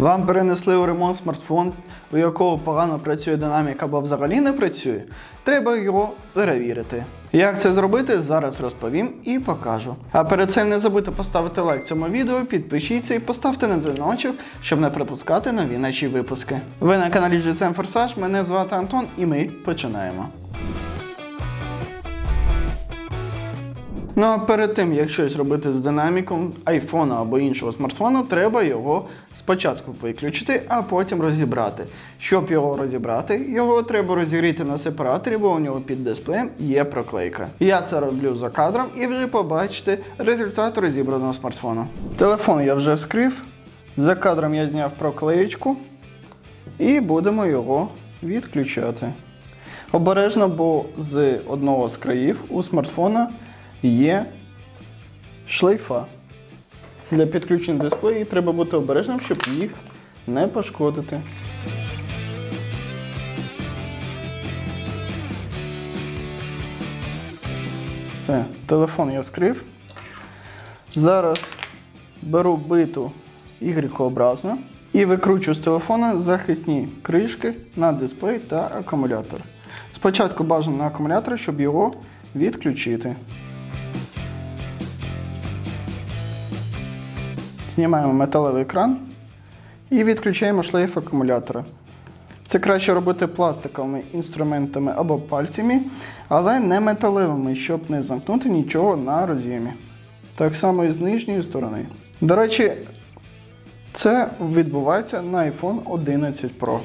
Вам перенесли у ремонт смартфон, у якого погано працює динамік або взагалі не працює. Треба його перевірити. Як це зробити, зараз розповім і покажу. А перед цим не забудьте поставити лайк цьому відео, підпишіться і поставте на дзвіночок, щоб не пропускати нові наші випуски. Ви на каналі GSM Forsage, мене звати Антон, і ми починаємо. Ну а перед тим, як щось робити з динаміком айфона або іншого смартфону, треба його спочатку виключити, а потім розібрати. Щоб його розібрати, його треба розігріти на сепараторі, бо у нього під дисплеєм є проклейка. Я це роблю за кадром і вже побачите результат розібраного смартфону. Телефон я вже вскрив. За кадром я зняв проклеєчку і будемо його відключати. Обережно, бо з одного з країв у смартфона є шлейфа. Для підключення дисплею треба бути обережним, щоб їх не пошкодити. Все, телефон я вскрив. Зараз беру биту Y-образну і викручу з телефона захисні кришки на дисплей та акумулятор. Спочатку бажано на акумулятор, щоб його відключити. Знімаємо металевий екран і відключаємо шлейф акумулятора. Це краще робити пластиковими інструментами або пальцями, але не металевими, щоб не замкнути нічого на роз'ємі. Так само і з нижньої сторони. До речі, це відбувається на iPhone 11 Pro.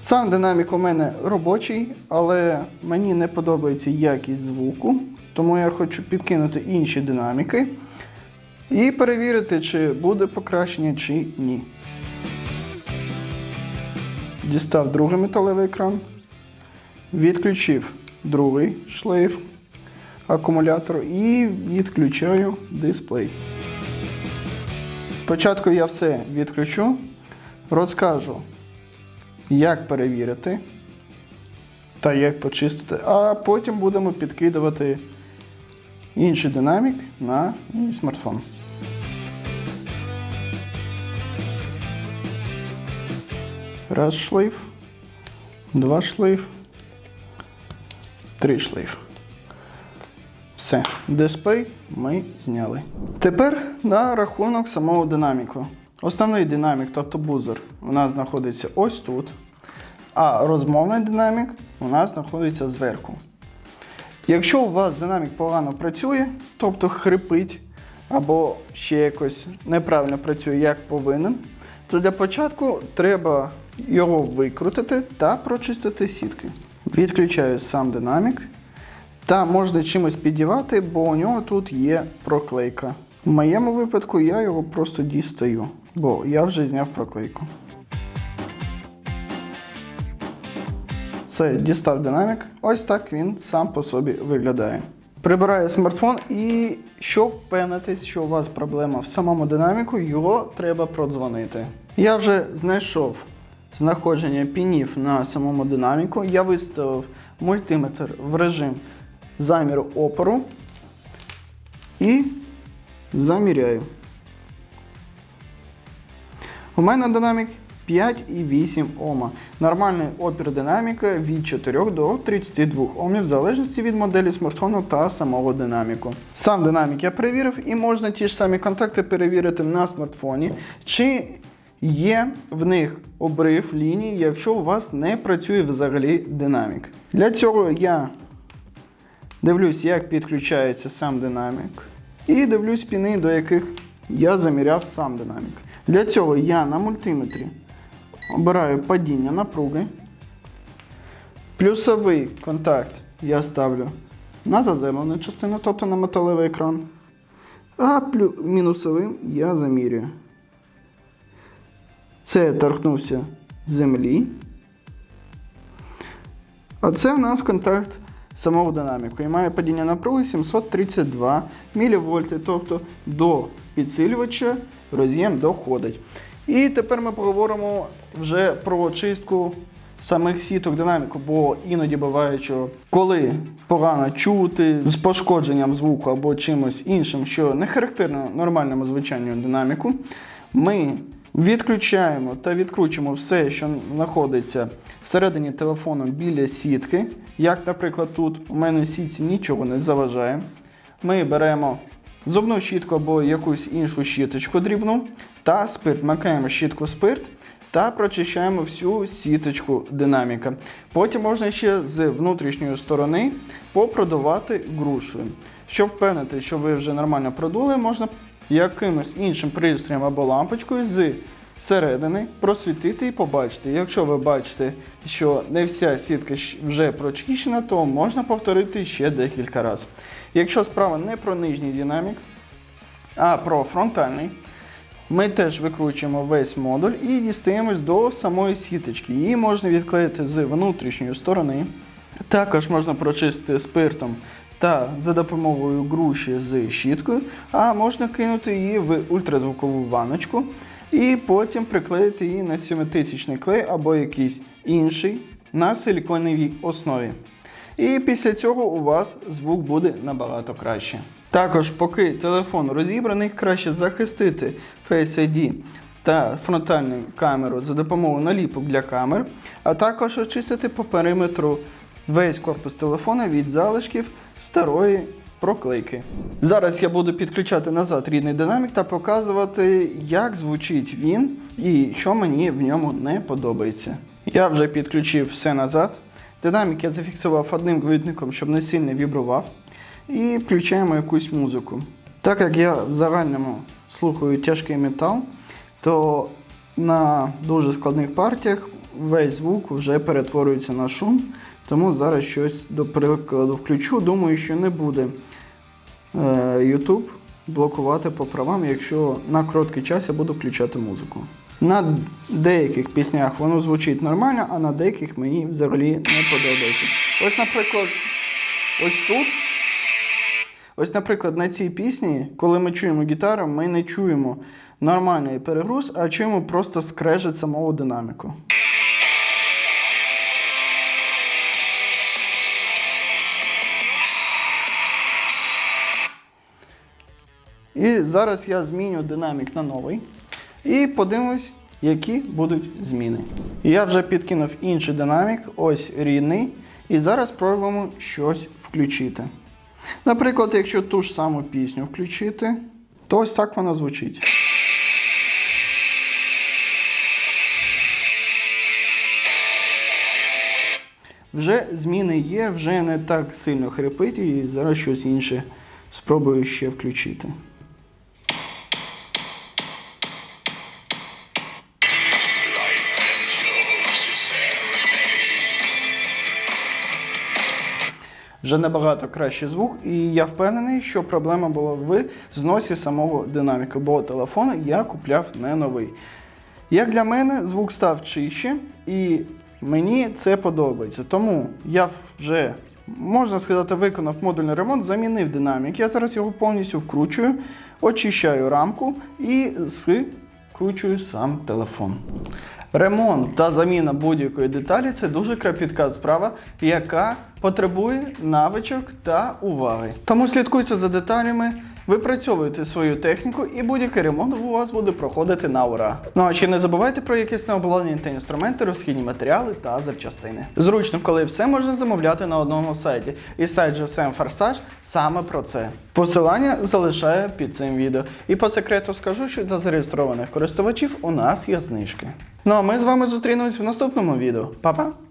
Сам динамік у мене робочий, але мені не подобається якість звуку, тому я хочу підкинути інші динаміки і перевірити, чи буде покращення, чи ні. Дістав другий металевий екран, відключив другий шлейф акумулятору і відключаю дисплей. Спочатку я все відключу, розкажу, як перевірити та як почистити, а потім будемо підкидувати інший динамік на смартфон. Раз шлейф, два шлейф, три шлейф. Все, дисплей ми зняли. Тепер на рахунок самого динаміку. Основний динамік, тобто бузер, у нас знаходиться ось тут. А розмовний динамік у нас знаходиться зверху. Якщо у вас динамік погано працює, тобто хрипить, або ще якось неправильно працює, як повинен, то для початку треба його викрутити та прочистити сітки. Відключаю сам динамік. Та можна чимось підівати, бо у нього тут є проклейка. В моєму випадку я його просто дістаю, бо я вже зняв проклейку. Все, дістав динамік. Ось так він сам по собі виглядає. Прибираю смартфон і щоб впевнитись, що у вас проблема в самому динаміку, його треба продзвонити. Я вже знайшов знаходження пінів на самому динаміку. Я виставив мультиметр в режим заміру опору і заміряю. У мене динамік 5,8 Ома. Нормальний опір динаміка від 4 до 32 Омів, в залежності від моделі смартфону та самого динаміку. Сам динамік я перевірив і можна ті ж самі контакти перевірити на смартфоні, чи є в них обрив лінії, якщо у вас не працює взагалі динамік. Для цього я дивлюсь, як підключається сам динамік, і дивлюсь піни, до яких я заміряв сам динамік. Для цього я на мультиметрі обираю падіння напруги. Плюсовий контакт я ставлю на заземлену частину, тобто на металевий екран. А мінусовим я замірюю. Це торкнувся землі. А це в нас контакт самого динаміку. І має падіння напруги 732 мВ, тобто до підсилювача роз'єм доходить. І тепер ми поговоримо вже про чистку самих сіток динаміку, бо іноді буває, що коли погано чути з пошкодженням звуку або чимось іншим, що не характерно нормальному звучанню динаміку, ми відключаємо та відкручуємо все, що знаходиться всередині телефону біля сітки. Як, наприклад, тут у мене сітці нічого не заважає. Ми беремо зубну щітку або якусь іншу щіточку дрібну та спирт. Макаємо щітку спирт та прочищаємо всю сіточку динаміка. Потім можна ще з внутрішньої сторони попродувати грушею. Щоб впевнити, що ви вже нормально продули, можна якимось іншим пристроєм або лампочкою з середини просвітити і побачити. Якщо ви бачите, що не вся сітка вже прочищена, то можна повторити ще декілька разів. Якщо справа не про нижній динамік, а про фронтальний, ми теж викручуємо весь модуль і дістаємось до самої сіточки. Її можна відклеїти з внутрішньої сторони. Також можна прочистити спиртом та за допомогою груші з щіткою, а можна кинути її в ультразвукову ванночку і потім приклеїти її на 7000 клей або якийсь інший на силіконовій основі. І після цього у вас звук буде набагато краще. Також, поки телефон розібраний, краще захистити Face ID та фронтальну камеру за допомогою наліпок для камер, а також очистити по периметру весь корпус телефона від залишків старої проклейки. Зараз я буду підключати назад рідний динамік та показувати, як звучить він і що мені в ньому не подобається. Я вже підключив все назад. Динамік я зафіксував одним гвинтиком, щоб не сильно вібрував. І включаємо якусь музику. Так як я в загальному слухаю тяжкий метал, то на дуже складних партіях весь звук вже перетворюється на шум. Тому зараз щось до прикладу включу. Думаю, що не буде е, YouTube блокувати по правам, якщо на короткий час я буду включати музику. На деяких піснях воно звучить нормально, а на деяких мені взагалі не подобається. Ось, наприклад, ось тут. Ось, наприклад, на цій пісні, коли ми чуємо гітару, ми не чуємо нормальний перегруз, а чуємо просто скрежет самого динаміку. І зараз я зміню динамік на новий. І подивимось, які будуть зміни. Я вже підкинув інший динамік, ось рідний. І зараз спробуємо щось включити. Наприклад, якщо ту ж саму пісню включити, то ось так вона звучить. Вже зміни є, вже не так сильно хрипить, і зараз щось інше спробую ще включити. Вже набагато кращий звук, і я впевнений, що проблема була в зносі самого динаміка, бо телефон я купляв не новий. Як для мене, звук став чище, і мені це подобається. Тому я вже, можна сказати, виконав модульний ремонт, замінив динамік. Я зараз його повністю вкручую, очищаю рамку і скручую сам телефон. Ремонт та заміна будь-якої деталі це дуже крапітка справа, яка потребує навичок та уваги. Тому слідкуйте за деталями, випрацьовуйте свою техніку і будь-який ремонт у вас буде проходити на ура. Ну а ще не забувайте про якісне обладнання та інструменти, розхідні матеріали та запчастини. Зручно, коли все можна замовляти на одному сайті. І сайт GSM Forsage саме про це. Посилання залишаю під цим відео. І по секрету скажу, що для зареєстрованих користувачів у нас є знижки. Ну а ми з вами зустрінемось в наступному відео. Па-па!